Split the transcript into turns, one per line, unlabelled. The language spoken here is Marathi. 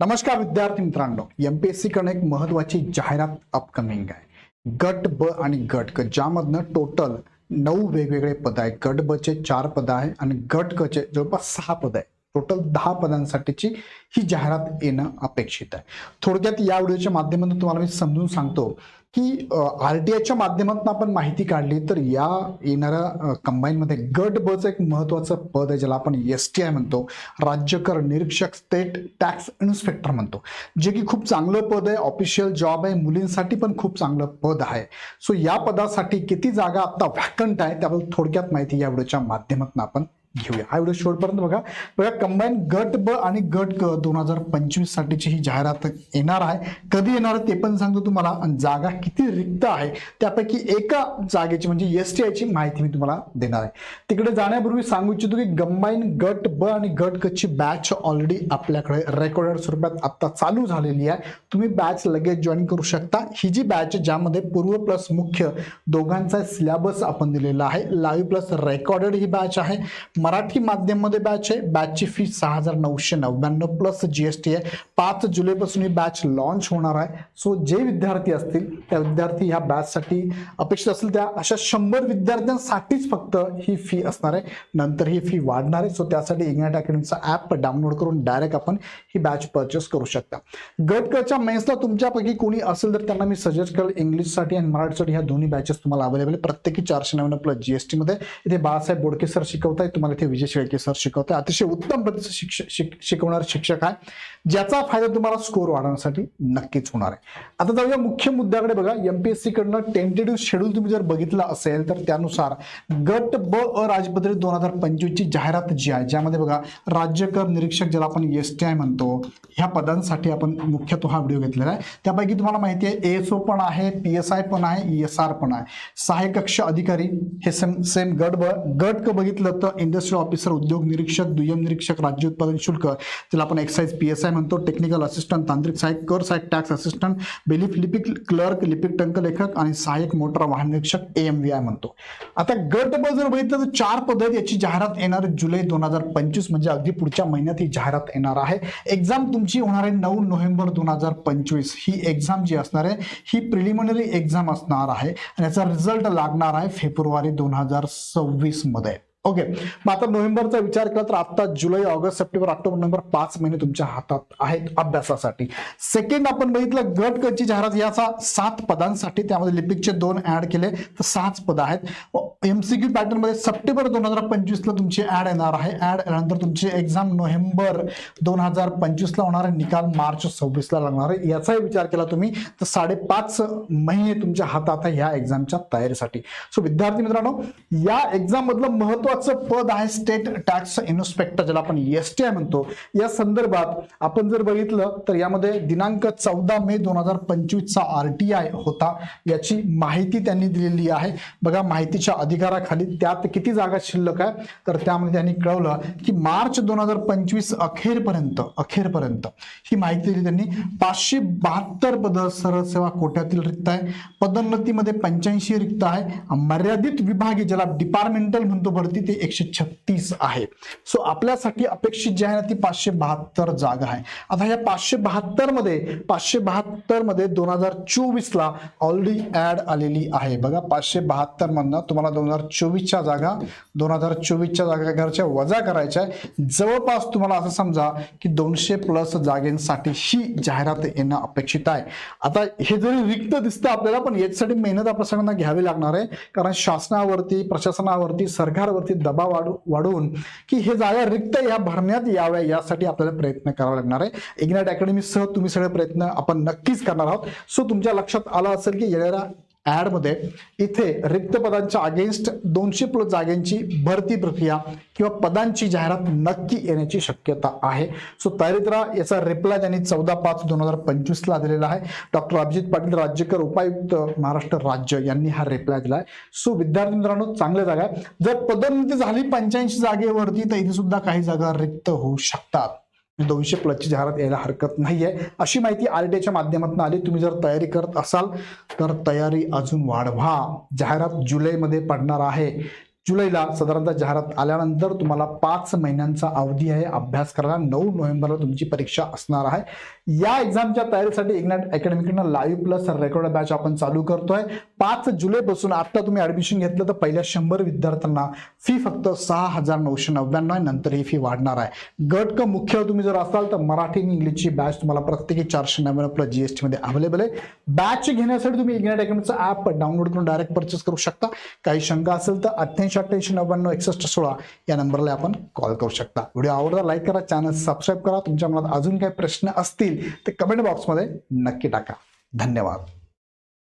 नमस्कार विद्यार्थी मित्रांनो एमपीएससी कडे एक महत्वाची जाहिरात अपकमिंग आहे. गट ब आणि गट क ज्यामधनं टोटल नऊ वेगवेगळे पद आहेत. गट ब चे चार पद आहे आणि गट क चे जवळपास सहा पद आहे टोटल दहा पदांसाठीची ही जाहिरात येणं अपेक्षित आहे. थोडक्यात या व्हिडिओच्या माध्यमातून तुम्हाला मी समजून सांगतो की आर टी आयच्या माध्यमातून आपण माहिती काढली तर या येणाऱ्या कंबाईनमध्ये गट बचं एक महत्वाचं पद आहे ज्याला आपण एस टी आय म्हणतो. राज्यकर निरीक्षक स्टेट टॅक्स इन्स्पेक्टर म्हणतो. जे की खूप चांगलं पद आहे ऑफिशियल जॉब आहे मुलींसाठी पण खूप चांगलं पद आहे. सो या पदासाठी किती जागा आता व्हॅकंट आहे त्याबद्दल थोडक्यात माहिती या व्हिडिओच्या माध्यमातून आपण घेऊया. हा व्हिडिओ शेवटपर्यंत बघा. बघा कंबाईन गट ब आणि गट क दोन हजार पंचवीस साठीची ही जाहिरात येणार आहे. कधी येणार आहे ते पण सांगतो तुम्हाला. जागा किती रिक्त आहे त्यापैकी एका जागेची म्हणजे एस टी आयची माहिती मी तुम्हाला देणार आहे. तिकडे जाण्यापूर्वी सांगू इच्छितो की कंबाईन गट ब आणि गट क ची बॅच ऑलरेडी आपल्याकडे रेकॉर्डेड स्वरूपात आता चालू झालेली आहे. तुम्ही बॅच लगेच जॉईन करू शकता. ही जी बॅच आहे ज्यामध्ये पूर्व प्लस मुख्य दोघांचा सिलेबस आपण दिलेला आहे. लाईव्ह प्लस रेकॉर्डेड ही बॅच आहे. मराठी माध्यममध्ये बॅच आहे. बॅचची फी सहा हजार नऊशे नव्याण्णव प्लस जी एस टी आहे. पाच जुलैपासून ही बॅच लॉन्च होणार आहे. सो जे विद्यार्थी असतील त्या विद्यार्थी ह्या बॅचसाठी अपेक्षित असतील त्या अशा शंभर विद्यार्थ्यांसाठीच फक्त ही फी असणार आहे. नंतर ही फी वाढणार आहे. सो त्यासाठी इग्नाइट अकॅडमीचा ॲप डाउनलोड करून डायरेक्ट आपण ही बॅच परचेस करू शकता. गटकच्या मेन्सला तुमच्यापैकी कोणी असेल तर त्यांना मी सजेस्ट करेल इंग्लिशसाठी आणि मराठीसाठी ह्या दोन्ही बॅचेस तुम्हाला अवेलेबल आहे. प्रत्येकी चारशे नव्याण्णव प्लस जीएसटीमध्ये इथे बाळासाहेब बोडके सर शिकवताय तुम्हाला इथे विजय शेळके सर शिकवताय अतिशय उत्तम पद्धतीचे शिक्ष शिक शिकवणारे शिक्षक आहे ज्याचा फायदा तुम्हाला स्कोर वाढवण्यासाठी नक्कीच होणार आहे. आता जाऊया मुख्य मुद्द्याकडे बघा. एमपीएससी कडनं टेंटेटिव्ह शेड्यूल तुम्ही जर बघितलं असेल तर त्यानुसार गट ब अ राजपत्रित दोन हजार पंचवीसची जाहिरात जी आहे ज्यामध्ये बघा राज्यकर निरीक्षक ज्याला आपण एस टी आय म्हणतो ह्या पदांसाठी आपण मुख्यतः हा व्हिडिओ घेतलेला आहे. त्यापैकी तुम्हाला माहिती आहे एएसओ पण आहे पी एस आय पण आहे ई एस आर पण आहे. सहाय्यक कक्ष अधिकारी हे सेम सेम गट ब गट बघितलं तर इंडस्ट्री इंडस्ट्रियल ऑफिसर उद्योग निरीक्षक दुय्यम निरीक्षक राज्य उत्पादन शुल्क ज्याला आपण एक्साइज पी एस आय म्हणतो टेक्निकल असिस्टंट तांत्रिक सहाय्यक कर सहाय्यक टॅक्स असिस्टंट बिलिफ लिपिक क्लर्क लिपिक टंक लेखक आणि सहाय्यक मोटर वाहन निरीक्षक ए एम व्ही आय म्हणतो. आता गट ब जर बघितलं तर चार पद्धत याची जाहिरात येणार जुलै दोन हजार पंचवीस म्हणजे अगदी पुढच्या महिन्यात ही जाहिरात येणार आहे. एक्झाम तुमची होणार आहे नऊ नोव्हेंबर दोन हजार पंचवीस. ही एक्झाम जी असणार आहे ही प्रिलिमिनरी एक्झाम असणार आहे आणि याचा रिझल्ट लागणार आहे फेब्रुवारी दोन हजार सव्वीसमध्ये. ओके मग आता नोव्हेंबरचा विचार केला तर आता July August September October November पाच महिने तुमच्या हातात आहेत अभ्यासासाठी. सेकंड आपण बघितलं गट कची जाहिरात याचा सात पदांसाठी त्यामध्ये लिपिकचे दोन ऍड केले तर सहाच पद आहेत. एमसीक्यू पॅटर्नमध्ये सप्टेंबर दोन हजार पंचवीस ला तुमची ऍड येणार आहे. ऍड आल्यानंतर तुमची एक्झाम नोव्हेंबर दोन हजार पंचवीस ला होणार आहे. निकाल मार्च सव्वीस ला लागणार आहे. याचाही विचार केला तुम्ही तर साडेपाच महिने तुमच्या हातात आहे ह्या एक्झामच्या तयारीसाठी. सो विद्यार्थी मित्रांनो या एक्झाम मधलं महत्वाचं पद आहे स्टेट टॅक्स इन्स्पेक्टर ज्याला आपण एस टी आय म्हणतो. या संदर्भात आपण जर बघितलं तर यामध्ये दिनांक चौदा मे दोन हजार पंचवीसचा आर टी आय होता. याची माहिती त्यांनी दिलेली आहे. बघा माहितीच्या अधिकाराखाली त्यात किती जागा शिल्लक आहे? तर त्यामध्ये त्यांनी कळवलं की मार्च दोन हजार पंचवीस अखेरपर्यंत अखेरपर्यंत ही माहिती दिली त्यांनी. पाचशे बहात्तर पद सरळ सेवा कोट्यातील रिक्त आहे. पदोन्नतीमध्ये पंच्याऐंशी रिक्त आहे. मर्यादित विभागी ज्याला डिपार्टमेंटल म्हणतो भरती ते एकशे छत्तीस आहे. सो आपल्यासाठी अपेक्षित जी आहे ना ती पाचशे बहात्तर जागा आहे. आता या पाचशे बहात्तरमध्ये पाचशे बहात्तरमध्ये दोन हजार चोवीस ला ऑलरेडी ऍड आलेली आहे. बघा पाचशे बहात्तर मधनं तुम्हाला दोन हजार चोवीसच्या जागा दोन हजार चोवीसच्या जागा घरच्या वजा करायच्या आहे. जवळपास तुम्हाला असं समजा की दोनशे प्लस जागेंसाठी ही जाहिरात येणं अपेक्षित आहे. आता हे जरी रिक्त दिसतं आपल्याला पण याच्यासाठी मेहनत आपल्या सगळ्यांना घ्यावी लागणार आहे. कारण शासनावरती प्रशासनावरती सरकारवरती दबाव वाढू वाढवून की हे जागा रिक्त या भरण्यात याव्या यासाठी आपल्याला प्रयत्न करावा लागणार आहे. इग्नाट अकॅडमी सह तुम्ही सगळे प्रयत्न आपण नक्कीच करणार आहोत. सो तुमच्या लक्षात आलं असेल की येणाऱ्या ॲडमध्ये इथे रिक्त पदांच्या अगेन्स्ट दोनशे प्लस जागेंची भरती प्रक्रिया किंवा पदांची जाहिरात नक्की येण्याची शक्यता आहे. सो तयारीत राहा याचा रिप्लाय त्यांनी चौदा पाच दोन हजार पंचवीसला दिलेला आहे. डॉक्टर अभिजित पाटील राज्यकर उपायुक्त महाराष्ट्र राज्य यांनी हा रिप्लाय दिलाय सो विद्यार्थी मित्रांनो चांगल्या जागा आहे. जर पदोन्नती झाली पंच्याऐंशी जागेवरती तर इथे सुद्धा काही जागा रिक्त होऊ शकतात. म्हणजे दोनशे प्लसची जाहिरात यायला हरकत नाही आहे अशी माहिती आर आरटीआयच्या माध्यमातून आली. तुम्ही जर तयारी करत असाल तर तयारी अजून वाढवा. जाहिरात जुलैमध्ये पडणार आहे. जुलैला साधारणतः जाहिरात आल्यानंतर तुम्हाला पाच महिन्यांचा अवधी आहे. अभ्यास करायला नऊ नोव्हेंबरला तुमची परीक्षा असणार आहे. या एक्झामच्या तयारीसाठी इग्नॅट अकॅडमीकडनं लाईव्ह प्लस रेकॉर्ड बॅच आपण चालू करतोय. पाच जुलैपासून आता तुम्ही ऍडमिशन घेतलं तर पहिल्या शंभर विद्यार्थ्यांना फी फक्त सहा हजार नऊशे नव्याण्णव आहे. नंतर ही फी वाढणार आहे. गट क मुख्य तुम्ही जर असाल तर मराठी आणि इंग्लिशची बॅच तुम्हाला प्रत्येकी चारशे नव्याण्णव प्लस जीएसटी मध्ये अवेलेबल आहे. बॅच घेण्यासाठी तुम्ही इग्नाट अकॅडमीचं ॲप डाउनलोड करून डायरेक्ट परचेस करू शकता. काही शंका असेल तर अठ्ठ्याऐंशी अठ्ठ्याऐंशी नव्याण्णव एकसष्ट सोळा या नंबरला आपण कॉल करू शकता. व्हिडिओ आवडला लाईक करा चॅनल सबस्क्राईब करा. तुमच्या मनात अजून काही प्रश्न असतील ते कमेंट बॉक्समध्ये नक्की टाका. धन्यवाद.